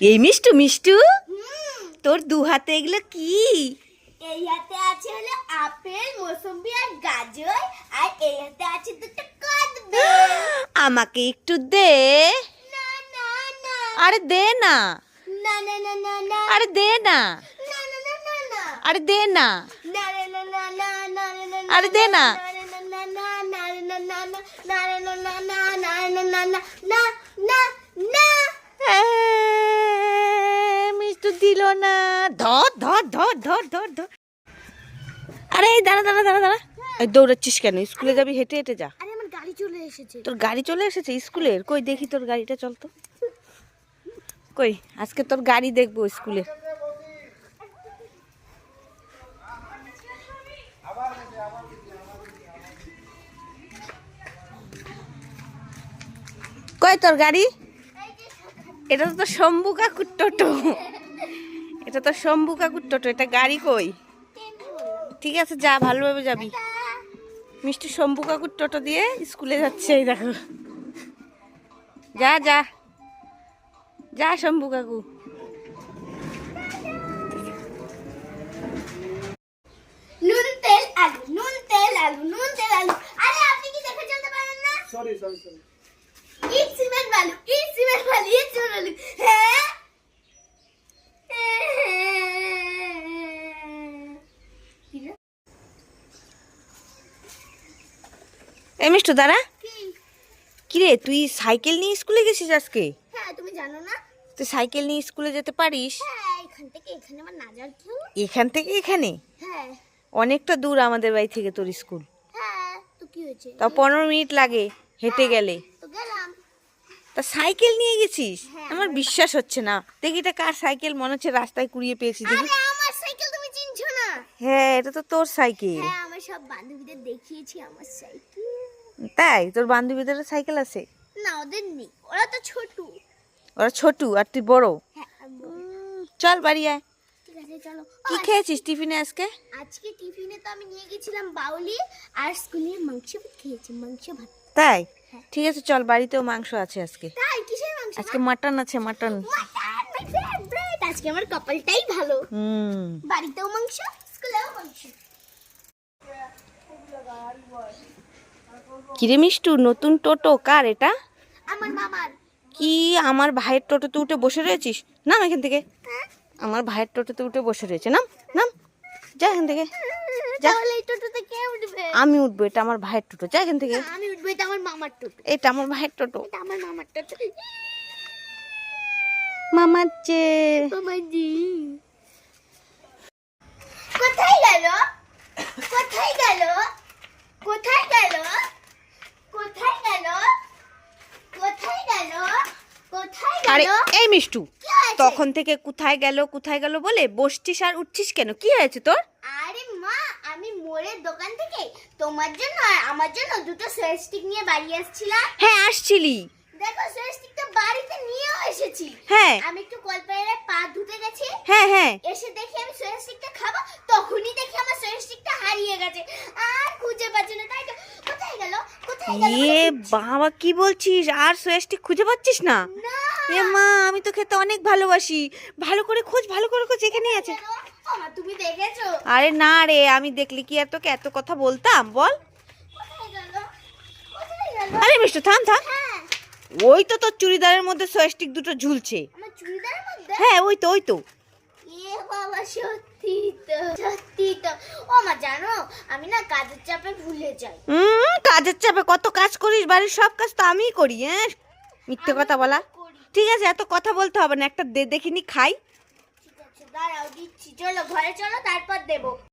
এই মিষ্টু মিষ্টু তোর দু হাতে এগুলো কি এই হাতে আছে হলো আপেল মৌসুম্বি আর গাজর আর এই হাতে আছে দুটো কদবে আমাকে একটু দে না না না আরে দে না না না না না না আরে দে না না না না না না আরে দে না না না না না না না না না আরে দে না। না না না না না না না না না না দিল না। ধর ধর ধর ধর ধর ধর। আরে এই দাঁড়া দাঁড়া দাঁড়া দাঁড়া। এই দৌড়াচ্ছিস কেন? স্কুলে যাবি হেঁটে হেঁটে যা। আরে আমার গাড়ি চলে এসেছে। তোর গাড়ি চলে এসেছে স্কুলের? কই দেখি তোর গাড়িটা চল তো। কই আজকে তোর গাড়ি দেখব স্কুলে। কই তোর গাড়ি? এটা তো শম্ভু কাকুর টোটো। এটা তো শম্ভু কাকুর টোটো এটা গাড়ি কই? ঠিক আছে যা ভালোভাবে যাবি। মিষ্টি শম্ভু কাকুর টোটো দিয়ে স্কুলে যাচ্ছে এই দেখো। যা যা। যা শম্ভু কাকু। নুন তেল আলু নুন তেল আলু নুন তেল আলু। আরে আপনি কি দেখে চলতে পারেন না? সরি সরি সরি ইট সিমেন্ট বালু ইট সিমেন্ট বালু ইট সিমেন্ট বালু হ্যাঁ এ মিষ্টু দাঁড়া? কিরে তুই সাইকেল নিয়ে স্কুলে গেছিস আজকে? হ্যাঁ তুমি জানো না? তুই সাইকেল নিয়ে স্কুলে যেতে পারিস? হ্যাঁ এখান থেকে এখানে আমার না যাওয়ার এখান থেকে এখানে? হ্যাঁ। অনেকটা দূর আমাদের বাড়ি থেকে তোর স্কুল। হ্যাঁ তো কি হয়েছে? তাও পনেরো মিনিট লাগে হেঁটে গেলে। তো গেলাম। তা সাইকেল নিয়ে গেছিস? আমার বিশ্বাস হচ্ছে না। দেখি এটা কার সাইকেল মনে হচ্ছে রাস্তায় কুড়িয়ে পেয়েছি। দেখি। আমার সাইকেল তুমি চিনছো না? হ্যাঁ এটা তো তোর সাইকেল। হ্যাঁ আমার সব বান্ধবীদের দেখিয়েছি আমার সাইকেল। তাই? তোর বান্ধবীদের সাইকেল আছে? না ওদের নেই। ওরা তো ছোট। ওরা ছোটু আর তুই বড়? হ্যাঁ চল বাড়ি আয়। ঠিক কি খেয়েছিস টিফিনে আজকে? আজকে টিফিনে তো আমি নিয়ে গেছিলাম বাউলি আর স্কুলে মাংস ভাত খেয়েছি মাংস ভাত। তাই? হ্যাঁ। ঠিক আছে চল বাড়িতেও মাংস আছে আজকে। তাই? কিসের মাংস? আজকে মাটন আছে মাটন। আজকে আমার কপালটাই ভালো। হুম। বাড়িতেও মাংস স্কুলেও মাংস। কিরে মিষ্টু নতুন টোটো কার এটা? আমার মামার। কি আমার ভাইয়ের টোটোতে উঠে বসে রয়েছিস? নাম এখান থেকে। হ্যাঁ? আমার ভাইয়ের টোটোতে উঠে বসে রয়েছে। নাম নাম যা এখান থেকে। আমি উঠবো এটা আমার ভাইয়ের টোটো। যা এখান থেকে। আমি উঠবো এটা আমার মামার টোটো। এটা আমার ভাইয়ের টোটো। এটা আমার মামার টোটো। মামার চে মামাজি কোথায় গেল কোথায় গেল কোথায় গেল কোথায় গেল কোথায় গেল কোথায় আরে গেল এই মিষ্টু? তখন থেকে কোথায় গেল কোথায় গেল বলে বসছিস আর উঠছিস কেন? কি হয়েছে তোর? আরে মা আমি মোড়ের দোকান থেকে তোমার জন্য আর আমার জন্য দুটো সোয়েস্টিক নিয়ে বাড়ি আসছিলাম। হ্যাঁ আসছিলি। দেখো সোয়েস্টিকটা বাড়িতে নিয়েও এসেছি। হ্যাঁ। আমি একটু কলপাড়ে পা ধুতে গেছি। হ্যাঁ হ্যাঁ। এসে দেখি আমি সোয়া স্টিকটা খাব তখনই দেখি আমার সোয়া স্টিকটা হারিয়ে গেছে। আর খুঁজে পাচ্ছি না তাই তো কোথায় গেল কোথায় গেল এ বাবা কি বলছিস? আর সোয়াস্টিক খুঁজে পাচ্ছিস না? এ মা আমি তো খেতে অনেক ভালোবাসি। ভালো করে খোঁজ ভালো করে খোঁজ এখানেই আছে। তুমি দেখেছ? আরে না রে আমি দেখলি কি আর তোকে এত কথা বলতাম? বল। আরে মিষ্টু থাম থাম। হ্যাঁ। ওই তো তোর চুড়িদারের মধ্যে সোয়াস্টিক দুটো ঝুলছে। হ্যাঁ ওই তো ওই তো। বাবা সত্যি তো। জানো? আমি না কাজের চাপে ভুলে যাই। হুম কাজের চাপে কত কাজ করিস বাড়ির সব কাজ তো আমিই করি হ্যাঁ? মিথ্যে কথা বলা। ঠিক আছে এত কথা বলতে হবে না একটা দে দেখিনি খাই। ঠিক আছে দাঁড়াও দিচ্ছি। চলো ঘরে চলো তারপর দেবো।